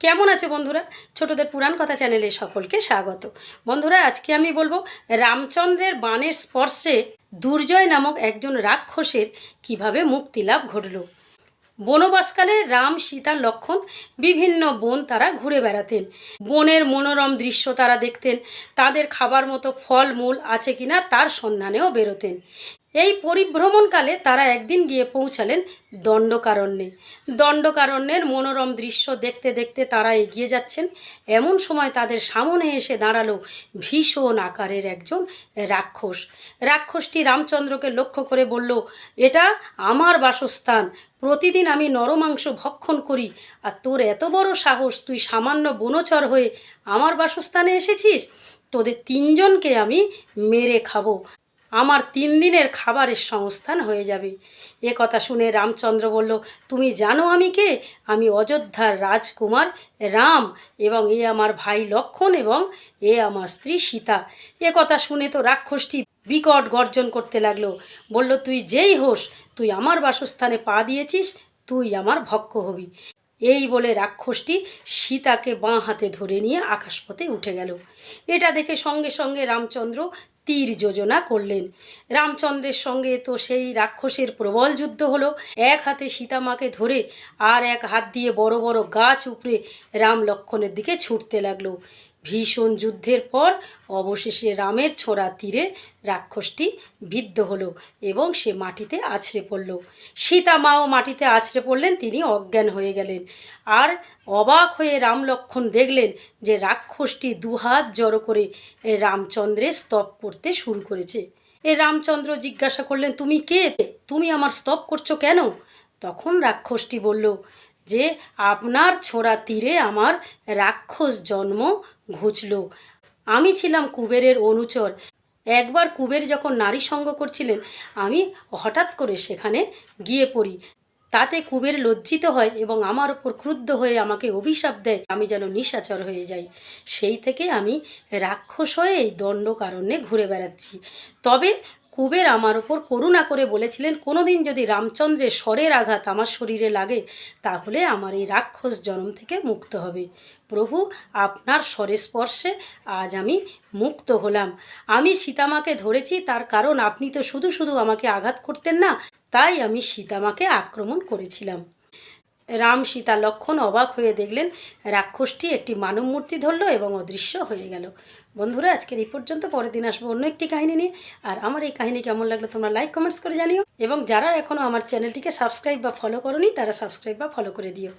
কেমন আছে বন্ধুরা? ছোটদের পুরাণ কথা চ্যানেলে সকলকে স্বাগত। বন্ধুরা, আজকে আমি বলব রামচন্দ্রের বাণের স্পর্শে দুর্জয় নামক একজন রাক্ষসের কীভাবে মুক্তি লাভ ঘটল। বনবাসকালে রাম সীতা লক্ষণ, বিভিন্ন বন তারা ঘুরে বেড়াতেন। বনের মনোরম দৃশ্য তারা দেখতেন। তাদের খাবার মতো ফল মূল আছে কিনা তার সন্ধানেও বেরোতেন। এই পরিভ্রমণকালে তারা একদিন গিয়ে পৌঁছালেন দণ্ডকারণ্যে। দণ্ডকারণ্যের মনোরম দৃশ্য দেখতে দেখতে তারা এগিয়ে যাচ্ছেন। এমন সময় তাদের সামনে এসে দাঁড়াল ভীষণ আকারের একজন রাক্ষস। রাক্ষসটি রামচন্দ্রকে লক্ষ্য করে বলল, এটা আমার বাসস্থান। প্রতিদিন আমি নরমাংস ভক্ষণ করি। আর তোর এত বড় সাহস, তুই সামান্য বনচর হয়ে আমার বাসস্থানে এসেছিস? তোদের তিনজনকে আমি মেরে খাব। আমার তিন দিনের খাবারের সংস্থান হয়ে যাবে। এ কথা শুনে রামচন্দ্র বলল, তুমি জানো আমি কে? আমি অযোধ্যার রাজকুমার রাম এবং এ আমার ভাই লক্ষণ এবং এ আমার স্ত্রী সীতা। এ কথা শুনে তো রাক্ষসটি বিকট গর্জন করতে লাগল। বলল, তুই যেই হোস, তুই আমার বাসস্থানে পা দিয়েছিস, তুই আমার ভক্ষ হবি। এই বলে রাক্ষসটি সীতাকে বাঁ হাতে ধরে নিয়ে আকাশপথে উঠে গেল। এটা দেখে সঙ্গে সঙ্গে রামচন্দ্র তীর যোজনা করলেন। রামচন্দ্রের সঙ্গে তো সেই রাক্ষসের প্রবল যুদ্ধ হলো। এক হাতে সীতামাকে ধরে আর এক হাত দিয়ে বড় বড় গাছ উপড়ে রাম লক্ষণের দিকে ছুটতে লাগল। ভীষণ যুদ্ধের পর অবশেষে রামের ছোড়া তীরে রাক্ষসটি বিদ্ধ হলো এবং সে মাটিতে আছড়ে পড়ল। সীতা মাও মাটিতে আছড়ে পড়লেন, তিনি অজ্ঞান হয়ে গেলেন। আর অবাক হয়ে রাম লক্ষণ দেখলেন যে রাক্ষসটি দুহাত জড়ো করে রামচন্দ্রের স্তব করতে শুরু করেছে। এ রামচন্দ্র জিজ্ঞাসা করলেন, তুমি কে? তুমি আমার স্তব করছ কেন? তখন রাক্ষসটি বলল যে আপনার ছোড়া তীরে আমার রাক্ষস জন্ম ঘুচল। আমি ছিলাম কুবেরের অনুচর। একবার কুবের যখন নারী সঙ্গ করছিলেন, আমি হঠাৎ করে সেখানে গিয়ে পড়ি। তাতে কুবের লজ্জিত হয় এবং আমার ওপর ক্রুদ্ধ হয়ে আমাকে অভিশাপ দেয়। আমি যেন নিশাচর হয়ে যাই। সেই থেকে আমি রাক্ষস হয়ে এই দণ্ডকারণ্যে ঘুরে বেড়াচ্ছি। তবে কুবের আমার ওপর করুণা করে বলেছিলেন, কোনোদিন যদি রামচন্দ্রের স্বরের আঘাত আমার শরীরে লাগে, তাহলে আমার এই রাক্ষস জন্ম থেকে মুক্ত হবে। প্রভু, আপনার স্বরের স্পর্শে আজ আমি মুক্ত হলাম। আমি সীতামাকে ধরেছি, তার কারণ আপনি তো শুধু শুধু আমাকে আঘাত করতেন না, তাই আমি সীতামাকে আক্রমণ করেছিলাম। রাম সীতা লক্ষণ অবাক হয়ে দেখলেন, রাক্ষসটি একটি মানব মূর্তি ধরল এবং অদৃশ্য হয়ে গেল। বন্ধুরা, আজকের এই পর্যন্ত, পরের দিন আসব অন্য একটি কাহিনী নিয়ে। আর আমার এই কাহিনী কেমন লাগল তোমরা লাইক কমেন্টস করে জানিও। এবং যারা এখনও আমার চ্যানেলটিকে সাবস্ক্রাইব বা ফলো করনি, তারা সাবস্ক্রাইব বা ফলো করে দিও।